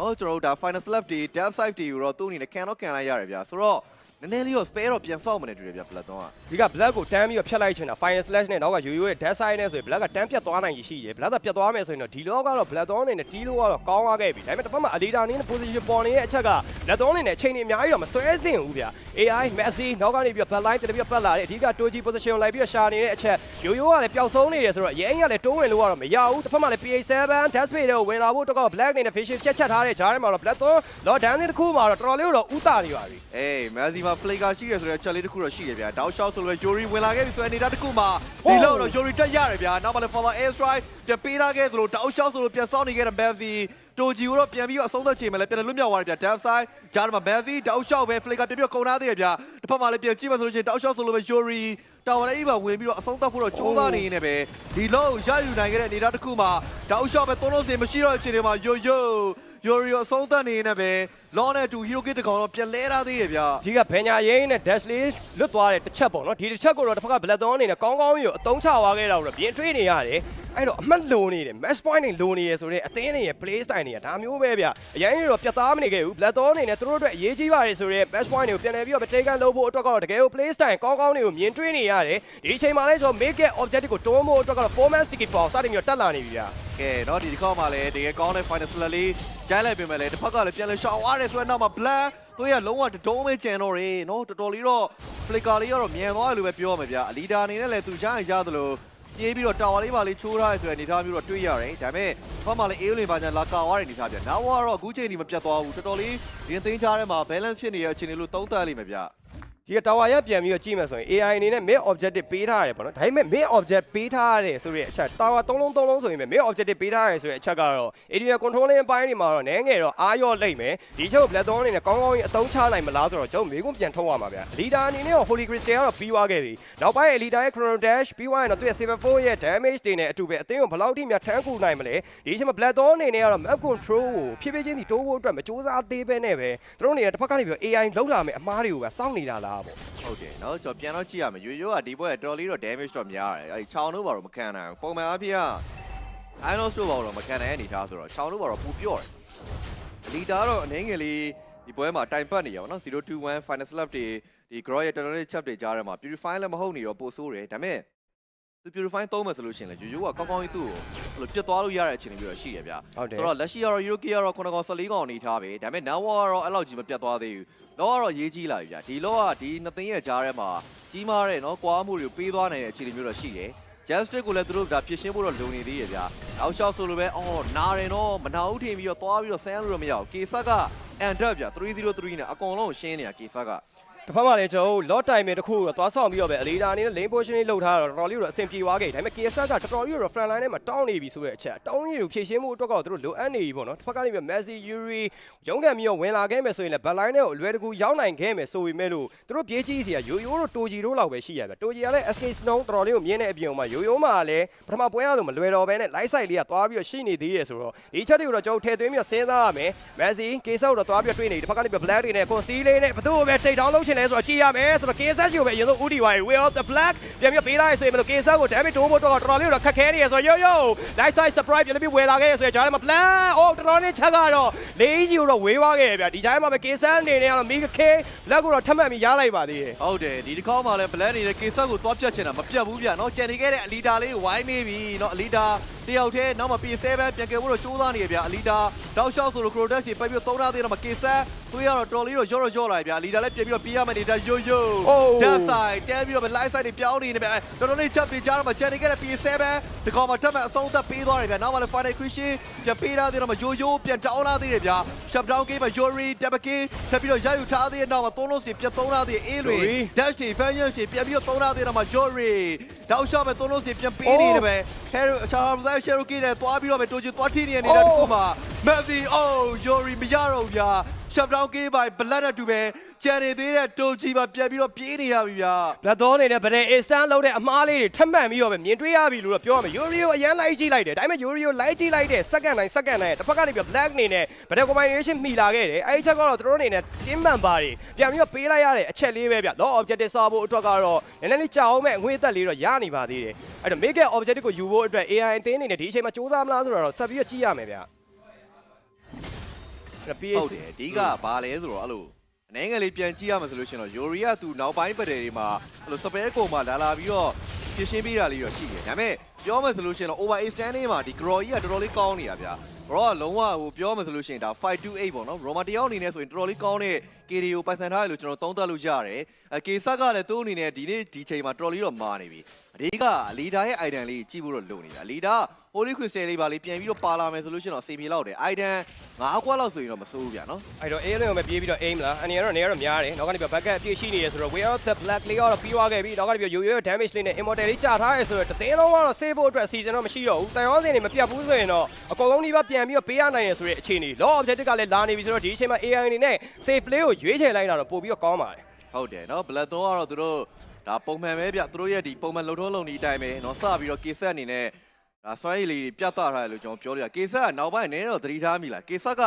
နော်ကျွန်တော်တို့ဒါ final slap တွေ dev side တွေကိုတော့သူ့အနေနဲ့ခံတော့ခံလိုက်ရတယ်ဗျာဆိုတော့ နည်းနည်းလေးတော့ spare တော့ပြန်ဆောက်မနေတူတယ်ဗျာ black တော့ဒီက black ကိုတန်းပြီးတော့ဖြတ်လိုက်ချင်တာ final slash နဲ့နောက်ကရိုးရိုးရဲ့ dead side နဲ့ဆိုရင် black ကတန်းပြတ်သွားနိုင်ရရှိတယ် black ကပြတ်သွားမယ်ဆိုရင်တော့ဒီလောကတော့ black တော်အနေနဲ့တီးလို့ကတော့ကောင်းသွားခဲ့ပြီဒါပေမဲ့တစ်ဖက်မှာ alida အနေနဲ့ position ပေါ်နေတဲ့အချက်က black တော်အနေနဲ့အချိန်တွေအများကြီးတော့မဆွဲသင့်ဘူးဗျာ AI Messi နောက်ကနေပြီးတော့ back line တပြက်ပတ်လာတဲ့အဓိက 2G position လိုက်ပြီးတော့ရှာနေတဲ့အချက်ရိုးရိုးကလည်းပျောက်ဆုံးနေတယ်ဆိုတော့ရဲအင်းကလည်းတိုးဝင်လို့ကတော့မရဘူးတစ်ဖက်မှာလည်း PA7 dash space တွေကိုဝင်လာဖို့တော့ black အနေနဲ့ vision ချက်ချက်ထားတဲ့ဂျားထဲမှာတော့ black တော်လော dance တစ်ခုမှာတော့တော်တော်လေးတော့ဥတာနေပါပြီအေးမက်ဆီမှာ flaker ရှိတယ်ဆိုတော့ချက်လေးတစ်ခုတော့ရှိတယ်ဗျာတောက်လျှောက်ဆိုလိုပဲ Yuri ဝင်လာခဲ့ပြီဆိုတဲ့အနေထားတစ်ခုမှာဒီလောက်တော့ Yuri တက်ရတယ်ဗျာနောက်မှလည်း follow air strike ပြန်ပေးလာခဲ့သလိုတောက်လျှောက်ဆိုလိုပြန်စောင်းနေခဲ့တဲ့ Messi တိုဂျီကိုတော့ပြန်ပြီးတော့အဆုံးသတ်ချိန်မှာလည်းပြန်လွတ်မြောက်သွားတယ်ဗျာ dev side ဂျားမှာ Messi တောက်လျှောက်ပဲ flaker ပြန်ပြီးတော့ကုန်ထားသေးတယ်ဗျာတစ်ဖက်မှာလည်းပြန်ကြည့်မှဆိုလို့ရှိရင်တောက်လျှောက်ဆိုလိုပဲ Yuri တာဝရအိမ်မှာဝင်ပြီးတော့အဆုံးသတ်ဖို့တော့ကြိုးစားနေနေပဲဒီလောက်ရယူနိုင်ခဲ့တဲ့အနေထားတစ်ခုမှာတောက်လျှောက်ပဲသုံးလုံးစင်မရှိတော့တဲ့ချိန်တွေမှာ yo yo Yuri အဆုံးသတ်နေနေပဲ လောနဲ့အတူဟီရိုကစ်တကောင်တော့ပြန်လဲထားသေးတယ်ဗျာဒီကဘန်ညာရင်းနဲ့ dash လေးလွတ်သွားတဲ့တစ်ချက်ပေါ့နော်ဒီတစ်ချက်ကိုတော့တစ်ဖက်က Blackthorn အနေနဲ့ကောင်းကောင်းကြီးကိုအတုံးချသွားခဲ့တာကိုတော့ပြင်ထွေးနေရတယ်အဲ့တော့အမှတ်လိုနေတယ် match point တွေလိုနေရဆိုတော့အသင်းတွေရဲ့ play style တွေကဒါမျိုးပဲဗျအရင်ကတော့ပြတ်သားမနေခဲ့ဘူး Blackthorn အနေနဲ့သူတို့အတွက်အရေးကြီးပါတယ်ဆိုတော့ match point တွေကိုပြန်လဲပြီးတော့ take လုပ်ဖို့အတွက်ကတော့တကယ်ကို play style ကောင်းကောင်းတွေကိုမြင်တွေ့နေရတယ်ဒီအချိန်မှာလဲဆိုတော့ make it objective ကိုတွန်းဖို့အတွက်ကတော့ performance ticket ပေါ့စတင်ပြီးတော့တက်လာနေပြီဗျကဲတော့ဒီတစ်ခေါက်မှာလဲတကယ်ကောင်းတဲ့ final slot လေးကျိုင်းလိုက်ပြင်မဲ့လဲတစ်ဖက်ကလည်းပြန်လဲရှောင်သွားတယ်ဆိုတဲ့နောက်မှာ Black သူရဲ့လုံးဝတတုံးပဲကျန်တော့တယ်နော်တော်တော်လေးတော့ flicker လေးကတော့မြန်သွားတယ်လို့ပဲပြောမှာဗျာအလီဒါအနေနဲ့လည်းသူရရင်ရသလိုပြေးပြီးတော့တာဝါလေးပါလေးချိုးထားရဆိုတဲ့အနေထားမျိုးတော့တွေ့ရတယ်ဒါပေမဲ့ဘက်မှာလည်းအေးလင်ပါညာလာကာဝါတဲ့အနေထားဗျာနောက်ကတော့အခုချိန်ဒီမပြတ်သွားဘူးတော်တော်လေးရင်းသိမ်းချားထဲမှာ balance ဖြစ်နေတဲ့အခြေအနေလို့သုံးသပ်လိမ့်မယ်ဗျာ ဒီကတာဝါရက်ပြန်ပြီးတော့ကြည့်မယ်ဆိုရင် AI အနေနဲ့ main objective ပေးထားရတယ်ပေါ့နော်ဒါပေမဲ့ main object ပေးထားရတယ်ဆိုတဲ့အချက်တာဝါ၃လုံး၃လုံးဆိုရင် main objective ပေးထားရတယ်ဆိုတဲ့အချက်ကတော့ area controlling ပိုင်းတွေမှာတော့နည်းငယ်တော့အားရော့လိမ့်မယ်ဒီချက်ကို black thorn အနေနဲ့ကောင်းကောင်းကြီးအသုံးချနိုင်မလားဆိုတော့ကျွန်တော်မေးခွန်းပြန်ထုတ်ရမှာဗျာ leader အနေနဲ့တော့ holy crystal ကတော့ပြီးသွားခဲ့ပြီနောက်ပိုင်း leader ရဲ့ chrono dash ပြီးသွားရင်တော့သူရဲ့74ရဲ့ damage တွေနဲ့အတူပဲအသင်းကိုဘယ်လောက်ထိများထမ်းကူနိုင်မလဲဒီချက်မှာ black thorn အနေနဲ့ကတော့ map control ကိုဖြည်းဖြည်းချင်းစီတိုးဖို့အတွက်မစူးစမ်းသေးပဲနဲ့ပဲသူတို့အနေနဲ့တစ်ဖက်ကနေပြီးတော့ AI လောက်လာမယ်အမားတွေကိုပဲစောင့်နေတာလပေါ့ ဟုတ်တယ်เนาะကျွန်တော်ပြန်တော့ကြည့်ရမယ်ရိုးရိုးကဒီဘက်တော်တော်လေးတော့ damage တော့များတယ်အဲဒီချောင်းတို့ဘာလို့မခံနိုင်ဘူးပုံမှန်အဖြစ်က Iron Store ဘာလို့မခံနိုင်တဲ့အနေထားဆိုတော့ချောင်းတို့ဘာလို့ပူပြော့တယ်လီတာတော့အနေငယ်လေးဒီပွဲမှာတိုင်ပတ်နေရပါတော့021 final slap တွေဒီ grow ရဲ့တော်တော်လေး chap တွေကြားထဲမှာ purify လည်းမဟုတ်နေတော့ပိုဆိုးတယ်ဒါပေမဲ့သူ purify သုံးမယ်ဆိုလို့ရှိရင်လေရိုးရိုးကကောင်းကောင်းကြီးသူ့ကိုဘယ်လိုပြတ်သွားလို့ရတဲ့အခြေအနေမျိုးတော့ရှိရဗျာ ဟုတ်တယ် ဆိုတော့လက်ရှိကတော့ Euro Gear ကတော့9កောင်14កောင်နေထားပဲဒါပေမဲ့ now ကတော့အဲ့လောက်ကြီးမပြတ်သွားသေးဘူး လောကတော့ရေးကြီးလာပြီဗျာဒီလောကဒီနှစ်သိန်းရဲ့ကြားထဲမှာကြီးမားတဲ့နော်ကွာမှုတွေကိုပေးသွားနိုင်တဲ့အခြေအနေမျိုးတော့ရှိတယ် Justice ကိုလည်းသူတို့ဒါဖြစ်ရှင်းဖို့တော့လုံနေသေးရဲ့ဗျာနောက်လျှောက်ဆိုလိုပဲအော်နာတယ်နော်မနာဘူးထင်ပြီးတော့သွားပြီးတော့ဆန်းလို့တော့မရဘူးကေဆက်က end up ဗျာ303နဲ့အကုန်လုံးရှင်းနေတာကေဆက်က တစ်ဖက်မှာလည်းကျွန်တော်တို့ lot time တစ်ခုကိုတော့သွားဆောင်ပြီးတော့ပဲအလေးဒါအနေနဲ့ lane position လေးလှုပ်ထားတော့တော်တော်လေးတော့အဆင်ပြေသွားခဲ့ဒါပေမဲ့ KSS ကတော်တော်ကြီးတော့ front line ထဲမှာတောင်းနေပြီဆိုတဲ့အချက်တောင်းရည်ကိုဖြည့်ရှင်းမှုအတွက်ကတော့သူတို့လိုအပ်နေပြီပေါ့နော်တစ်ဖက်ကနေပြီး Messi Yuri ရုံးကန်ပြီးတော့ဝင်လာခဲ့မယ်ဆိုရင်လည်း back line ထဲကိုအလွယ်တကူရောက်နိုင်ခဲ့မယ်ဆိုပေမဲ့လို့သူတို့ပြေးကြည့်စီကယိုယိုတို့တိုဂျီတို့လောက်ပဲရှိရပဲတိုဂျီကလည်း SK Snow တော်တော်လေးကိုမြင်တဲ့အပြင်မှာယိုယိုမှာလည်းပထမပွဲရလို့မလွယ်တော့ဘဲနဲ့ light side လေးကသွားပြီးတော့ရှိနေသေးတယ်ဆိုတော့ဒီချက်တွေကိုတော့ကျွန်တော်ထည့်သွင်းပြီးတော့စဉ်းစားရမယ် Messi ကေဆောက်တော့သွားပြီးတော့တွေ့နေတယ်တစ်ဖက်ကနေပြီး black တွေနဲ့ conceal လေးနဲ့ဘသူ့ကိုပဲ take down လုပ်ချင်လဲဆိုတော့ကြည့်ရမယ်ဆိုတော့ KSS ကိုပဲအရင်ဆုံးဦးတီဝိုင် way of the black ပြန်ပြီးပေးလိုက်ဆိုရင်မလို့ KSS ကို damage တိုးဖို့တော့တော်တော်လေးတော့ခက်ခဲနေရဆိုတော့ yo yo light side surprise ပြန်ပြီးဝယ်လာခဲ့ရဆိုရင်ဂျားထဲမှာ black အော်တော်တော်လေးချက်ကတော့လေးကြီးကိုတော့ဝေးသွားခဲ့ရဗျဒီဂျားထဲမှာပဲ KSS အနေနဲ့ကတော့ Mega K black ကိုတော့ထပ်မှတ်ပြီးရလိုက်ပါသေးတယ်ဟုတ်တယ်ဒီတစ်ခေါက်မှလည်း black နေတဲ့ကေဆက်ကိုသွားပြတ်ချင်တာမပြတ်ဘူးဗျာနော်ကြံနေခဲ့တဲ့အလီတာလေးဝိုင်းနေပြီနော်အလီတာ တယောက်တည်းနောက်မှ P7 ပြန်ကယ်ဖို့တော့ကြိုးစားနေရဗျာအလီတာတောက်လျှောက်ဆိုလို့ Crodax တွေပိုက်ပြီးသုံးထားသေးတယ်မှာကေဆက်သူရတော့တော်လေးတော့ရော့ရော့ရော့လာဗျာအလီတာလည်းပြန်ပြီးတော့ပြေးရမယ်နေတာယိုယို Death side တဲပြီးတော့ live side တွေပြောင်းနေနေဗျာတော်တော်လေးချက်ပြီးကြားတော့မှကြံနေခဲ့တဲ့ P7 ဒီကောင်မှထပ်မှအဆုံးသက်ပေးသွားတယ်ဗျာနောက်မှလည်း final Christian ပြန်ပေးထားသေးတော့မှယိုယိုပြန်တောင်းလာသေးတယ်ဗျာ shut down game မှာ Yuri Tabaki ထပ်ပြီးတော့ရယူထားသေးတဲ့နောက်မှာသုံးလုံးစီပြတ်သုံးထားသေးအေးလွင် dash တွေ vengeance တွေပြန်ပြီးတော့သုံးထားသေးတော့မှ Yuri တောက်ရှော့ပဲသုံးလုံးစီပြန်ပေးနေတယ်ပဲ Hero Charles Cherokee နဲ့သွားပြီးတော့ပဲတိုချီသွားထိနေနေတာတခုမှ Matthew oh Yuri မရတော့ဘူးဗျာ shut down game by blood နဲ့တူပဲကြံနေသေးတဲ့တုံကြီးပါပြန်ပြီးတော့ပြေးနေရပြီဗျာဘလက်တော်အနေနဲ့ဗဒယ်အစတန်လောက်တဲ့အမားလေးတွေထပ်မှန်ပြီးတော့ပဲမြင်တွေ့ရပြီလို့တော့ပြောရမယ်ယူရီယိုအရန်လိုက်ကြည့်လိုက်တယ်ဒါပေမဲ့ယူရီယိုလိုက်ကြည့်လိုက်တဲ့စက္ကန့်တိုင်းစက္ကန့်တိုင်းတစ်ဖက်ကနေပြီး black အနေနဲ့ဗဒယ် combination မှီလာခဲ့တယ်အဲဒီချက်ကတော့သူတို့အနေနဲ့ team member တွေပြန်ပြီးတော့ပေးလိုက်ရတဲ့အချက်လေးပဲဗျ law objective စားဖို့အတွက်ကတော့နည်းနည်းလေးကြာအောင်မဲ့အငွေအသက်လေးတော့ရနေပါသေးတယ်အဲ့တော့ make objective ကိုယူဖို့အတွက် AI အသင်းအနေနဲ့ဒီအချိန်မှာစူးစမ်းမလားဆိုတော့ဆက်ပြီးတော့ကြည့်ရမယ်ဗျအဲ့တော့ ဟုတ် PAC တယ်ဒီကဘာလဲဆိုတော့အဲ့လိုအနေငယ်လေးပြန်ကြည့်ရမှာဆိုလို့ရှိရင်တော့ယိုရီယာသူနောက်ပိုင်းပဒယ်တွေမှာအဲ့လိုစပယ်ကုံမှာလာလာပြီးတော့ပြရှင်းပေးတာလေးတော့ရှိတယ်ဒါပေမဲ့ပြောမယ်ဆိုလို့ရှိရင်တော့ over extending မှာဒီ grow ကြီးကတော်တော်လေးကောင်းနေတာဗျာ grow ကလုံးဝဟိုပြောမယ်ဆိုလို့ရှိရင်ဒါ528ပေါ့နော် roma တယောက်အနေနဲ့ဆိုရင်တော်တော်လေးကောင်းတဲ့ KD ကိုပိုင်ဆိုင်ထားတယ်လို့ကျွန်တော်သုံးသပ်လို့ရတယ်အဲ K ဆက်ကလည်းသူ့အနေနဲ့ဒီနေ့ဒီချိန်မှာတော်တော်လေးတော့မာနေပြီ အဓိကလီဒါရဲ့ item လေးကြည့်ဖို့တော့လိုနေတာလီဒါ holy crystal လေးပါလေးပြန်ပြီးတော့ပါလာမယ်ဆိုလို့ရှိရင်တော့စေပြေလောက်တယ် item 9ခွက်လောက်ဆိုရင်တော့မစိုးဘူးဗျာနော်အဲ့တော့ A လင်းကိုပဲပြေးပြီးတော့ aim လားအနေရတော့နေရတော့များတယ်နောက်ကနေပြီး backup အပြည့်ရှိနေရဆိုတော့ way out the black လေးကတော့ပြီးသွားခဲ့ပြီနောက်ကနေပြီး yo yo damage လေးနဲ့ immortal လေးကြာထားရဲဆိုတော့တသေးလုံးကတော့ save ဖို့အတွက် season တော့မရှိတော့ဘူးတန်ရောစင်တွေမပြတ်ဘူးဆိုရင်တော့အကုန်လုံးဒီဘပြန်ပြီးတော့ပေးရနိုင်ရဆိုတဲ့အခြေအနေ law objective ကလည်းလာနေပြီဆိုတော့ဒီအချိန်မှာ AI အနေနဲ့ save play ကိုရွေးချယ်လိုက်တာတော့ပို့ပြီးတော့ကောင်းပါတယ်ဟုတ်တယ်နော်ဘလက်သုံးကတော့သူတို့ ဒါပုံမှန်ပဲဗျသူတို့ရဲ့ဒီပုံမှန်လုံထုံးလုံဒီအတိုင်းပဲနော်စပြီးတော့ကေဆက်အနေနဲ့ဒါဆွဲရည်လေးပြတ်သွားထားတယ်လို့ကျွန်တော်ပြောလို့ရကေဆက်ကနောက်ပိုင်းနည်းတော့သတိထားမိလားကေဆက်က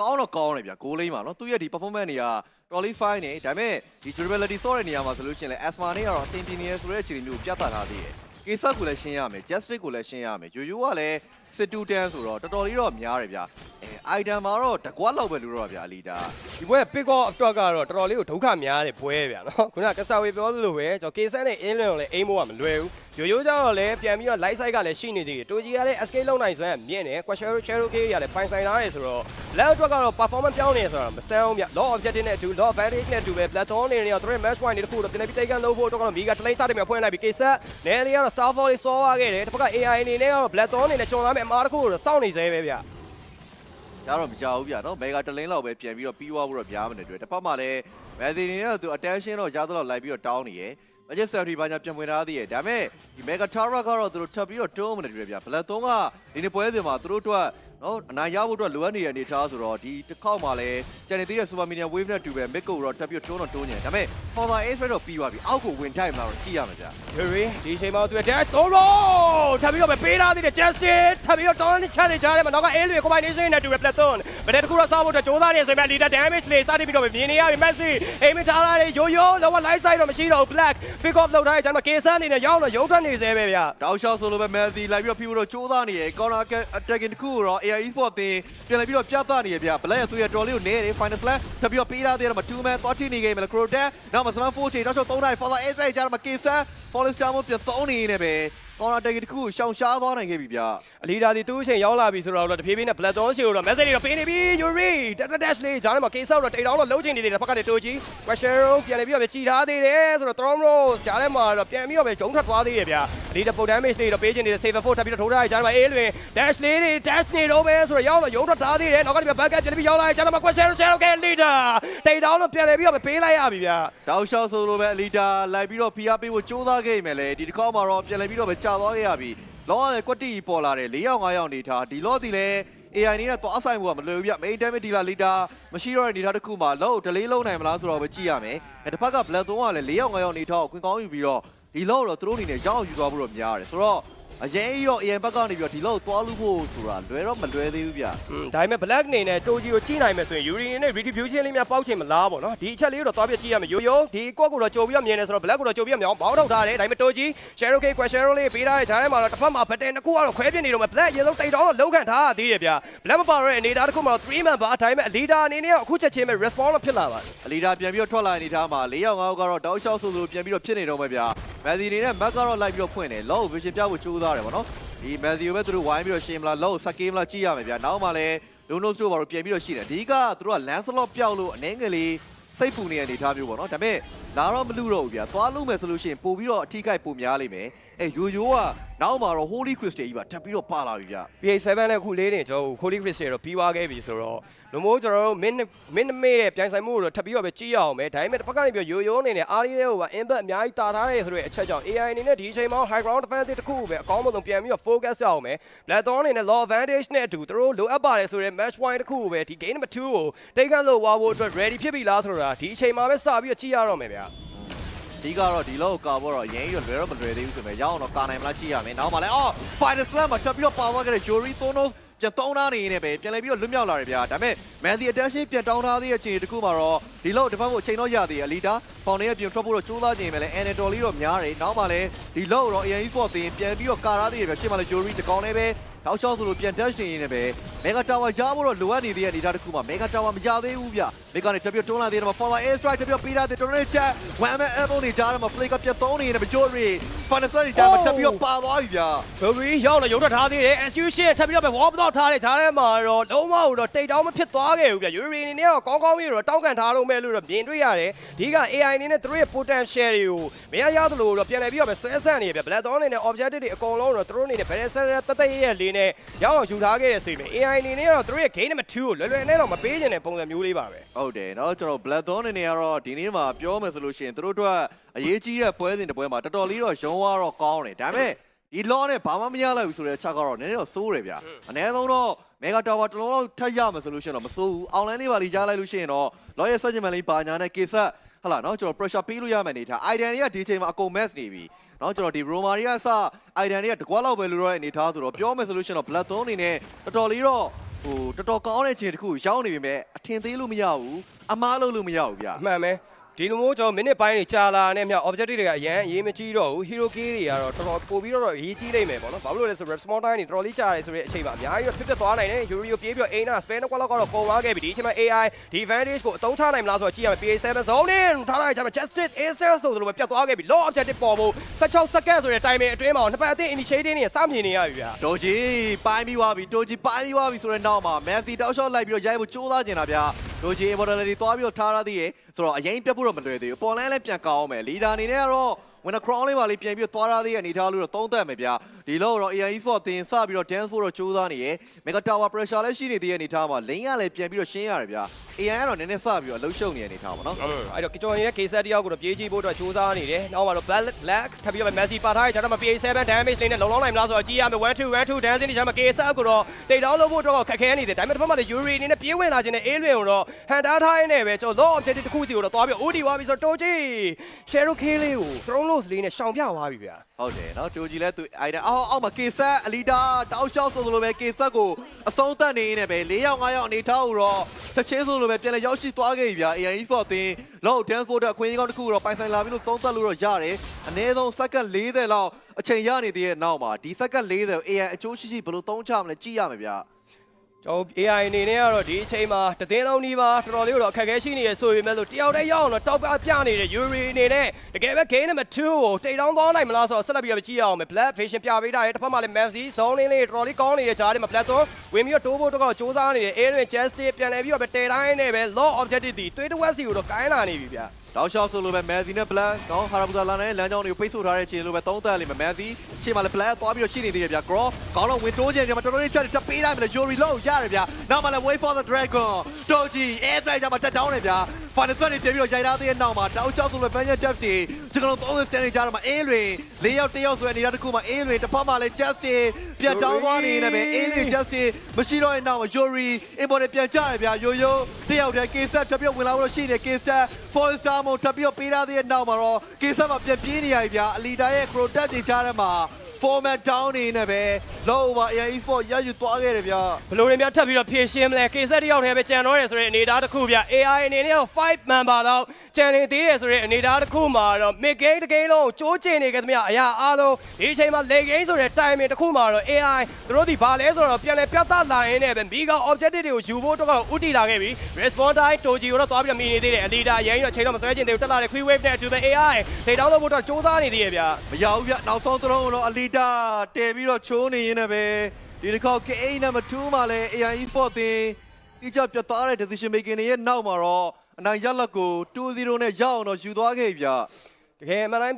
ကောင်းတော့ကောင်းတယ်ဗျဂိုးလိမ့်ပါနော်သူရဲ့ဒီ performance တွေက trolley fine နေဒါပေမဲ့ဒီ durability ဆော့တဲ့နေရာမှာဆိုလို့ရှိရင်လည်း asma နဲ့ကတော့အသင်ပြင်းနေရဆိုတဲ့အခြေအနေမျိုးကိုပြတ်သားထားသေးတယ်ကေဆက်ကိုလည်းရှင်းရမယ် justice ကိုလည်းရှင်းရမယ်ယိုယိုကလည်းစစ်တူတန်းဆိုတော့တော်တော်လေးတော့များတယ်ဗျအဲ item မှာတော့တကွက်လောက်ပဲလို့တော့ဗျအလီဒါဒီဘွဲ pick off အတွက်ကတော့တော်တော်လေးကိုဒုက္ခများတယ်ဘွဲဗျာနော်ခုနကကစားဝေပြောသလိုပဲကျွန်တော် K7 နဲ့ in lane ကိုလည်း aim ဖို့ကမလွယ်ဘူးရိုးရိုးကြတော့လည်းပြန်ပြီးတော့ light side ကလည်းရှိနေသေးတယ်တိုဂျီကလည်း escape လုပ်နိုင်စွမ်းမြင့်တယ် question cherry k ရလည်းပိုင်ဆိုင်လာတယ်ဆိုတော့ level အတွက်ကတော့ performance ပြောင်းနေဆိုတော့မဆန်းဘူးဗျ law objective နဲ့အတူ law advantage နဲ့အတူပဲ platform နေနေတော့သူတို့ match point တွေတခုတော့ပြန်ပြီးတိတ်ကန်လို့ဖို့အတွက်ကတော့မီကတလိမ့်စတယ်မြဖွင့်လိုက်ပြီး K7 နဲလေးကတော့ starfall လေးစောသွားခဲ့တယ်တစ်ဖက်က AI အနေနဲ့ကတော့ platform အနေနဲ့ကျွန်တော်လာမယ့်အမားတစ်ခုကိုတော့စောင့်နေသေးပဲဗျရတော့မကြောက်ဘူးဗျာနော်မေဂါတလင်းလောက်ပဲပြန်ပြီးတော့ပြီးသွားဖို့တော့များမနေတွေ့တစ်ဖက်မှာလည်းမက်ဆီနေနဲ့သူ attention တော့ရသလောက်လိုက်ပြီးတော့တောင်းနေရယ် budget salary ဘာညာပြန်ဝင်ထားသေးရယ်ဒါပေမဲ့ဒီ mega tara ကတော့သူတို့ထပ်ပြီးတော့တွန်းမနေတွေ့ဗျာဘလက်သုံးကဒီနေ့ပွဲစဉ်မှာသူတို့အတွက်နော်အနိုင်ရဖို့အတွက်လိုအပ်နေတဲ့အနေအထားဆိုတော့ဒီတစ်ခေါက်မှာလည်းကျန်နေသေးတဲ့ super minion wave နဲ့တူပဲ mid ကိုတော့ထပ်ပြီးတော့တွန်းတော့တွန်းနေတယ်ဒါပေမဲ့ former ace တော့ပြီးသွားပြီအောက်ကိုဝင်ထိုက်မှာတော့ကြည့်ရမှာဗျာယူရီဒီအချိန်မှာသူ dash သုံးလို့ထပ်ပြီးတော့ပဲပေးထားသေးတယ် justice ထပ်ပြီးတော့ down ချနေကြတယ်မှာနောက်က A လွေ combination နဲ့တူပဲ platform ဗတဲ့တခုတော့စားဖို့အတွက်ကြိုးစားနေဆိုပေမဲ့ leader damage လေးစားနေပြီးတော့ပဲမြင်နေရပြီ Messi အိမ်မထားလာတယ်ယိုယိုလောက light side တော့မရှိတော့ဘူး black pick off လောက်ထားတဲ့ကျွန်တော် K7 အနေနဲ့ရောက်တော့ရုံထွက်နေသေးပဲဗျာတောက်လျှောက်ဆိုလိုပဲ Melody လိုက်ပြီးတော့ဖြူတော့ကြိုးစားနေရယ် corner attacking တစ်ခုကိုတော့ AI Esport တင်ပြန်လိုက်ပြီးတော့ပြသနေရဗျာ Black ရဲ့သူရဲ့ trolley ကိုနေတယ် final slash ထပ်ပြီးတော့ပေးထားသေးတယ်မှာ2 man သွားထိနေခဲ့မယ် Croden နောက်မှာ Slam 4ချိန်တောက်လျှောက်3နိုင် Father Ace ကြားမှာ K7 Forester မို့ပြန်သုံးနေနေပဲ corner attacking တစ်ခုကိုရှောင်ရှားသွားနိုင်ခဲ့ပြီဗျာအလီဒါဒီသူ့အချိန်ရောက်လာပြီဆိုတော့တဖြည်းဖြည်းနဲ့ platform ရှိတော့ message တွေတော့ပေးနေပြီ Yuri dash လေးဂျားထဲမှာ K7 တော့တိတ်တောင်းတော့လုံးချင်နေသေးတယ်ဖက်ကနေတိုဂျီ Quashero ပြန်နေပြီးတော့ပဲကြည်ထားသေးတယ်ဆိုတော့ Throm Rose ဂျားထဲမှာတော့ပြန်ပြီးတော့ပဲဂျုံထွက်သွားသေးတယ်ဗျာ အလီဒါပုံ damage လေးတော့ပေးချင်နေတဲ့ Saver 4ထပ်ပြီးတော့ထိုးထားတဲ့ဂျားထဲမှာအေးလွင် dash လေးတွေ dash နေတော့ပဲဆိုတော့ရောက်တော့ရုံထွက်ထားသေးတယ်နောက်ကနေ back up ပြန်ပြီးရောက်လာတဲ့ဂျားထဲမှာ Quashero Shero က leader တိတ်တောင်းတော့ပြန်နေပြီးတော့ပဲပေးလိုက်ရပြီဗျာတောက်လျှောက်ဆိုလိုပဲအလီတာလိုက်ပြီးတော့ဖိအားပေးဖို့ကြိုးစားခဲ့မယ်လေဒီတစ်ခေါက်မှာတော့ပြန်လိုက်ပြီးတော့ပဲကြာသွားခဲ့ရပြီလောကလည်းကွက်တီပေါ်လာတယ်၄ယောက်၅ယောက်နေထားဒီလောဒီလည်း AI နေနဲ့သွားဆိုင်မှုကမလွယ်ဘူးဗျ main damage ဒီလာလီတာမရှိတော့တဲ့နေထားတစ်ခုမှာလောဒလေးလုံးနိုင်မလားဆိုတော့ပဲကြည့်ရမယ်အဲတစ်ဖက်က black 3ကလည်း၄ယောက်၅ယောက်နေထားကိုခွင်ကောင်းယူပြီးတော့ ဒီလောတော့သူတို့အနေနဲ့ရောင်းအောင်ယူသွားဖို့တော့များတယ်ဆိုတော့ အရင်ကြီးတော့ AI ဘက်ကနေပြီးတော့ဒီလောက်သွားလို့ဖို့ဆိုတာလွယ်တော့မလွယ်သေးဘူးဗျอืมဒါပေမဲ့ black အနေနဲ့တိုဂျီကိုကြည့်နိုင်မယ်ဆိုရင် Yuri အနေနဲ့ retribution လေးများပေါက်ချင်မလားပေါ့နော်ဒီအချက်လေးကိုတော့သွားပြကြည့်ရမယ်ယိုယိုဒီကွက်ကိုတော့ကြိုပြီးတော့မြင်နေဆိုတော့ black ကိုတော့ကြိုပြီးတော့မြောင်းဘောင်းထုတ်ထားတယ်ဒါပေမဲ့တိုဂျီ Shadow K Quashero လေးပေးထားတဲ့ဂျားထဲမှာတော့တစ်ဖက်မှာ button တစ်ခုကတော့ခွဲပြနေတော့မှ black ရေဆုံးတိတ်တောင်းတော့လုံးခံထားရသေးတယ်ဗျာ black မပါတော့တဲ့အနေသားတစ်ခုမှာတော့3 man ပါဒါပေမဲ့ leader အနေနဲ့အခုချက်ချင်းပဲ respawn တော့ဖြစ်လာပါတယ်အလီဒါပြန်ပြီးတော့ထွက်လာတဲ့အနေထားမှာ၄ယောက်၅ယောက်ကတော့တောက်လျှောက်ဆိုဆိုပြန်ပြီးတော့ဖြစ်နေတော့မယ်ဗျာမက်ဆီနေနဲ့မက်ကတော့လိုက်ပြီးတော့ဖွင့်တယ်လော့ကို vision ပြဖို့ကြိုးစားတယ်ဗောနော်ဒီမက်ဆီကိုပဲသူတို့ဝိုင်းပြီးတော့ရှင်းမလားလော့ကိုစက်ကင်းမလားကြည့်ရမယ်ဗျာနောက်မှလည်းလုံနို့စ်တို့ဘာလို့ပြန်ပြီးတော့ရှိတယ်အဓိကသူတို့က Lancelot ပျောက်လို့အနေငယ်လေးစိတ်ပူနေတဲ့အနေထားမျိုးပေါ့နော်ဒါပေမဲ့လာတော့မလူတော့ဘူးဗျာသွားလို့မယ်ဆိုလို့ရှိရင်ပို့ပြီးတော့အထီးကိုက်ပိုများလိမ့်မယ် အဲယိုယိုကနောက်မှာတော့ Holy Crystal ကြီးပါထပ်ပြီးတော့ပါလာပြီဗျ PA7 နဲ့အခုလေးနေကျွန်တော်တို့ Holy Crystal တော့ပြီးသွားခဲ့ပြီဆိုတော့လူမိုးကျွန်တော်တို့ min min မေးရဲ့ပြိုင်ဆိုင်မှုကိုတော့ထပ်ပြီးတော့ပဲကြည့်ရအောင်ပဲဒါပေမဲ့တစ်ဖက်ကနေပြီးရိုးရိုးအနေနဲ့အားလေးတွေကိုပါ impact အများကြီးတာထားတယ်ဆိုတဲ့အချက်ကြောင့် AI အနေနဲ့ဒီအချိန်မှာ high ground defense တစ်ခုကိုပဲအကောင်းဆုံးပြန်ပြီးတော့ focus ရအောင်ပဲ Blackthorn အနေနဲ့ law advantage နဲ့အတူသူတို့လိုအပ်ပါတယ်ဆိုတဲ့ match point တစ်ခုကိုပဲဒီ game number 2ကိုတိတ်ခတ်လို့ဝါဖို့အတွက် ready ဖြစ်ပြီလားဆိုတာဒီအချိန်မှာပဲစပြီးတော့ကြည့်ရတော့မယ်ဗျာ ဒီကတော့ဒီလောက်ကာဘောတော့ရင်းရလွယ်တော့မလွယ်သေးဘူးဆိုပေမဲ့ရအောင်တော့ကာနိုင်မလားကြည့်ရမယ်နောက်မှလည်းအော် Fighter Slam မှာထပ်ပြီးတော့ပါသွားခဲ့တဲ့ Jory Thonos ပြန်တောင်းထားနေနေပဲပြန်လဲပြီးတော့လွတ်မြောက်လာတယ်ဗျာဒါပေမဲ့ Man the Attention ပြန်တောင်းထားသေးတဲ့အခြေအနေတစ်ခုမှာတော့ဒီလောက်တစ်ဖက်ကိုအချိန်တော့ရသေးတယ်အလီတာဖောင်နေရပြင်ထွက်ဖို့တော့ကြိုးစားနေမယ်လေ Anatol လေးတော့များတယ်နောက်မှလည်းဒီလောက်တော့ AE Sport တင်ပြန်ပြီးတော့ကာထားသေးတယ်ဗျာရှင်းမှလည်း Jory တကောင်လည်းပဲ တောက်ချောက်ဆိုလို့ပြန် dash နေနေပဲ Mega Tower ရဖို့တော့လိုအပ်နေသေးတဲ့အနေအထားတစ်ခုမှာ Mega Tower မရသေးဘူးဗျာမိကနေတပြတ်တွန်းလာသေးတယ်မှာ Follow Air Strike တပြတ်ပေးထားတဲ့တော်တော်ချက် One Man Elbow နေကြားထဲမှာ Play ကပြတ်သုံးနေနေပဲ Jory Final Strike ကြားမှာတပြတ်ပါသွားပြီဗျာ Jory ရောက်တော့ရုံထွက်ထားသေးတယ် execution ထပ်ပြီးတော့ပဲ wall တော့ထားတယ်ဂျားထဲမှာတော့လုံးဝတော့တိတ်တောင်းမဖြစ်သွားခဲ့ဘူးဗျ Jory အနေနဲ့တော့ကောင်းကောင်းကြီးတော့တောင်းကန်ထားလို့မဲ့လို့တော့မြင်တွေ့ရတယ်ဒီက AI အနေနဲ့သူတို့ရဲ့ potential တွေကိုမရရသလိုတော့ပြန်လည်ပြီးတော့ပဲဆွဲဆန့်နေပြ Blackthorn အနေနဲ့ objective တွေအကုန်လုံးတော့သူတို့အနေနဲ့ better set တသက်ရဲ့လေးနဲ့ရောက်အောင်ယူထားခဲ့တဲ့ဆိုရင် AI အနေနဲ့တော့သူတို့ရဲ့ game number 2ကိုလွယ်လွယ်နဲ့တော့မပေးချင်တဲ့ပုံစံမျိုးလေးပါပဲ ဟုတ်တယ်เนาะကျွန်တော် Blackthorn အနေနဲ့ကတော့ဒီနေ့မှာပြောမယ်ဆိုလို့ရှိရင်သူတို့အတွက်အရေးကြီးတဲ့ပွဲစဉ်တစ်ပွဲမှာတော်တော်လေးတော့ရုံးသွားတော့ကောင်းတယ်ဒါပေမဲ့ဒီ law နဲ့ဘာမှမရလိုက်ဘူးဆိုတဲ့အချက်ကတော့နည်းနည်းတော့စိုးတယ်ဗျာအနည်းဆုံးတော့ Mega Tower တစ်လုံးလောက်ထပ်ရမယ်ဆိုလို့ရှိရင်တော့မစိုးဘူးအောင်လန်းလေးပါလီကြားလိုက်လို့ရှိရင်တော့ law ရဲ့စက်ညမလေးပါညာနဲ့ကေ ဟုတ်လားနော်ကျွန်တော် pressure ပေးလို့ရမယ်အနေထား item တွေကဒီချိန်မှာအကုန် mess နေပြီနော်ကျွန်တော်ဒီ Roma တွေကအစ item တွေကတကွာလောက်ပဲလို့ရတဲ့အနေထားဆိုတော့ပြောမယ်ဆိုလို့ရှိရင်တော့ Bloodthorn အနေနဲ့တော်တော်လေးတော့ဟိုတော်တော်ကောင်းတဲ့ချိန်တစ်ခုရောက်နေပြီမဲ့အထင်သေးလို့မရဘူးအမားလို့လို့မရဘူးဗျာအမှန်ပဲ ဒီလိုမျိုးကျွန်တော်မိနစ်ပိုင်းတွေကြာလာတဲ့မြောက် objective တွေကအရန်အရေးမကြီးတော့ဘူး hero key တွေကတော့တော်တော်ပို့ပြီးတော့အရေးကြီးနိုင်မယ်ပေါ့နော်ဘာလို့လဲဆိုတော့ small time တွေတော်တော်လေးကြာတယ်ဆိုတဲ့အချိန်မှာအများကြီးတော့ဖြစ်ဖြစ်သွားနိုင်တယ် Yuri ကိုပြေးပြီးတော့ Aina spare နှစ်ခွက်လောက်ကတော့ကုန်သွားခဲ့ပြီဒီအချိန်မှာ AI ဒီ advantage ကိုအသုံးချနိုင်မလားဆိုတော့ကြည့်ရမယ် PA7 zone in ထားလိုက်ကြမှာ justice acer ဆိုသလိုပဲပြတ်သွားခဲ့ပြီ low objective ပေါ်ဖို့16 second ဆိုတဲ့ timing အတွင်းမှာနှစ်ပတ်အသင်း initiating တွေစမြင်နေရပြီဗျာတိုဂျီပိုင်းပြီးသွားပြီတိုဂျီပိုင်းပြီးသွားပြီဆိုတဲ့နောက်မှာမန်စီတောက်လျှောက်လိုက်ပြီးတော့ရိုက်ဖို့ကြိုးစားနေတာဗျာ တိုဂျီ immortality သွားပြီးတော့ထားရသေးရဲ့ဆိုတော့အရင်ပြတ်ဖို့တော့မလွယ်သေးဘူးပေါ်လန်းလည်းပြန်ကောင်းအောင်မယ်လီဒါအနေနဲ့ကတော့ when a crown လေးပါလေးပြန်ပြီးတော့သွားရသေးရဲ့အနေထားလို့တော့သုံးသပ်မယ်ဗျာဒီလောက်တော့ AI Sport တင်စပြီးတော့ dance ဖို့တော့ကြိုးစားနေရဲ့ Mega Tower pressure လည်းရှိနေသေးတဲ့အနေထားမှာ lane ကလည်းပြန်ပြီးတော့ရှင်းရတယ်ဗျာ AI ကတော့နည်းနည်းစပြီးတော့အလုံးရှုံနေတဲ့အနေထားပါနော်အဲ့တော့ကျွန်တော်ရဲ့ case တယောက်ကိုတော့ပြေးကြည့်ဖို့အတွက်စူးစမ်းနေတယ်။နောက်မှာတော့ black black ထပ်ပြီးတော့ Messi ပါထားတယ်။ကျွန်တော်မ PA7 damage လေးနဲ့လုံလောက်နိုင်မလားဆိုတော့ကြည့်ရမယ်1 2 1 2 dancing တွေကျွန်တော် case ကိုတော့တိတ်တောင်းလို့ဖို့တော့ခက်ခဲနေတယ်။ဒါပေမဲ့ဒီဘက်မှာလည်း Yuri အနေနဲ့ပြေးဝင်လာခြင်းနဲ့ A လွင်ကိုတော့ဟန်တားထားရင်းနဲ့ပဲကျွန်တော် low objective တစ်ခုစီကိုတော့သွားပြီး OD သွားပြီးဆိုတော့တိုဂျီ Shadow K လေးကို throne lose လေးနဲ့ရှောင်ပြသွားပြီဗျာဟုတ်တယ်နော်တိုဂျီလည်းသူအိုင်ဒန်အောက်အောက်မှာကေဆက်အလီဒါတောက်လျှောက်ဆိုလိုပဲကေဆက်ကိုအဆုံးသတ်နေနေပဲ၄ယောက်၅ယောက်အနေထားကိုတော့ချက်ချင်းဆိုလိုပဲပြန်လဲရောက်ရှိသွားခဲ့ပြီဗျာ AI Sport အသင်းလောက် dance sport အခွင့်အရေးကောင်းတစ်ခုကိုတော့ပိုင်ဆိုင်လာပြီလို့သုံးသပ်လို့တော့ရတယ်အနည်းဆုံးစက္ကန့်40လောက်အချိန်ရနေသေးတဲ့နောက်မှာဒီစက္ကန့်40ကို AI အချိုးရှိရှိဘယ်လိုသုံးချမလဲကြည့်ရမယ်ဗျာ ကျွန်တော် AI အနေနဲ့ကတော့ဒီအချိန်မှာတသိန်းလုံးနီးပါးတော်တော်လေးတော့အခက်အခဲရှိနေရဆိုပေမဲ့လို့တယောက်တည်းရောက်အောင်တော့တောက်ပပြနေတဲ့ Yuri အနေနဲ့တကယ်ပဲ game number 2ကိုတိတ်တောင်းသွားနိုင်မလားဆိုတော့ဆက်လက်ပြီးတော့ကြည့်ရအောင်မယ် Black Vision ပြပေးတာရဲ့တစ်ဖက်မှာလည်း Messi zone လေးလေးတော်တော်လေးကောင်းနေတဲ့ဂျားတွေမှာ Black Thorn ဝင်ပြီးတော့တိုးဖို့တော့စူးစမ်းနေတယ် Aaron Justice ပြန်လဲပြီးတော့ပဲတဲတိုင်းနဲ့ပဲ Law Objective တီတွေးတစ်ဝက်စီကိုတော့ကိုင်းလာနေပြီဗျာ တောက်လျှောက်ဆိုလိုပဲမန်စီနဲ့ဘလက်နော်ဟာရာဘူဇာလာနဲ့လမ်းကြောင်းတွေကိုပိတ်ဆို့ထားတဲ့ခြေလိုပဲသုံးသပ်လိမ့်မယ်မန်စီရှေ့မှာလည်းဘလက်သွားပြီးတော့ရှိနေသေးတယ်ဗျာဂရောကောင်းတော့ဝင်တိုးခြင်းကြမှာတော်တော်လေးချက်တက်ပေးလိုက်မယ်လေဂျိုရီလို့ရတယ်ဗျာနောက်မှလည်း wait for the dragon တိုဂျီ air strike ကြမှာတက်တောင်းတယ်ဗျာ final set တွေပြန်ပြီးတော့ရိုက်ထားသေးတဲ့နောက်မှာတောက်လျှောက်ဆိုလိုပဲ banner depth တွေကျွန်တော်တို့30 stand နေကြတော့မှာအေးလွင်၄ယောက်တစ်ယောက်ဆိုတဲ့အနေအထားတစ်ခုမှာအေးလွင်တစ်ဖက်မှာလည်း justice ပြန်တောင်းသွားနေနေပဲအေးလွင် justice မရှိတော့တဲ့နောက်မှာ yuri import ပြန်ကြတယ်ဗျာယိုယိုတစ်ယောက်တည်း case set တက်ပြီးဝင်လာလို့ရှိနေ case set four star မို့တက်ပြီးပေးထားသေးတဲ့နောက်မှာတော့ case set မှာပြန်ပြေးနေရပြီဗျာအလီတာရဲ့ protect တွေကြားထဲမှာ format down နေနေပဲ low over AI Esport ရယူသွားခဲ့တယ်ဗျာဘယ်လိုတွေများထပ်ပြီးတော့ဖြည့်ရှင်းမလဲ case တယောက်တည်းပဲကြံတော့ရဆိုတဲ့အနေအထားတစ်ခုဗျ AI အနေနဲ့တော့5 member လောက်ကြံနေသေးတယ်ဆိုတဲ့အနေအထားတစ်ခုမှာတော့ mid game တစ် game လုံးကိုကြိုးကျင်နေကြသမျှအရာအားလုံးဒီအချိန်မှာ late game ဆိုတဲ့ timing တစ်ခုမှာတော့ AI သူတို့ဒီဘာလဲဆိုတော့ပြန်လဲပြတ်သားလာရင်းနဲ့ပဲမိက objective တွေကိုယူဖို့တော့ဥတီလာခဲ့ပြီ response time တိုဂျီကိုတော့သွားပြီးတော့မိနေသေးတယ်အလီဒါရရင်တော့ချိန်တော့မဆွဲကျင်သေးဘူးတက်လာတဲ့ quick wave နဲ့အတူပဲ AI ထိတောင်းလို့ဖို့တော့စူးစမ်းနေသေးရဲ့ဗျမရဘူးဗျနောက်ဆုံးသလုံးကိုတော့အလီတာတဲပြီးတော့ချိုးနေရင်းနဲ့ပဲဒီတစ်ခေါက် KA နံပါတ်2မှာလည်း AI Esport တင်တိကျပြတ်သားတဲ့ decision making တွေရဲ့နောက်မှာတော့အနိုင်ရလက်ကို2-0နဲ့ရအောင်တော့ယူသွားခဲ့ပြီဗျာတကယ်အမှန်တိုင်း